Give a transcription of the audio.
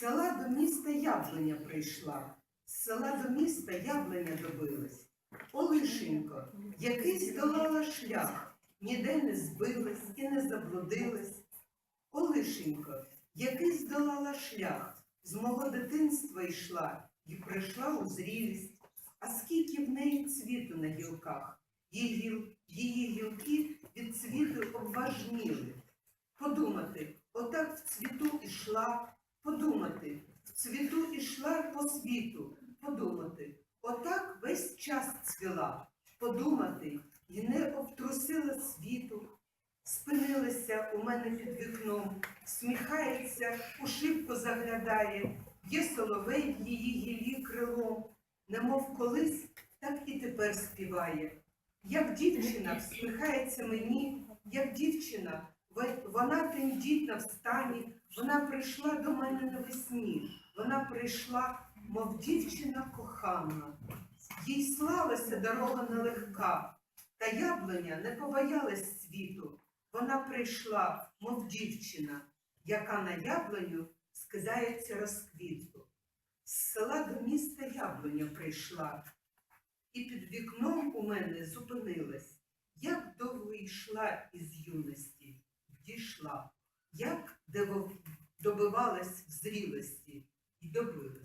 села до міста яблуня прийшла, з села до міста яблуня добилась. Олишенько, який здолала шлях, ніде не збилась і не заблудилась. Олишенько, який здолала шлях, з мого дитинства йшла і прийшла у зрілість. А скільки в неї цвіту на гілках, її, її гілки від цвіту обважніли. Подумати, отак в цвіту ішла, подумати, в цвіту ішла по світу, подумати, отак весь час цвіла, подумати, і не обтрусила світу. Спинилася у мене під вікном, сміхається, у шибку заглядає, є соловей в її гілі крилом, немов колись, так і тепер співає. Як дівчина всміхається мені, як дівчина, вона тендітна в стані, вона прийшла до мене навесні, вона прийшла, мов дівчина кохана. Їй слалася дорога нелегка, та яблуня не побоялась світу. Вона прийшла, мов дівчина, яка на яблуню скидається розквітку. З села до міста яблуня прийшла, і під вікном у мене зупинилась. Як довго йшла із юності, дійшла, як диво- добивалась в зрілості і добилась.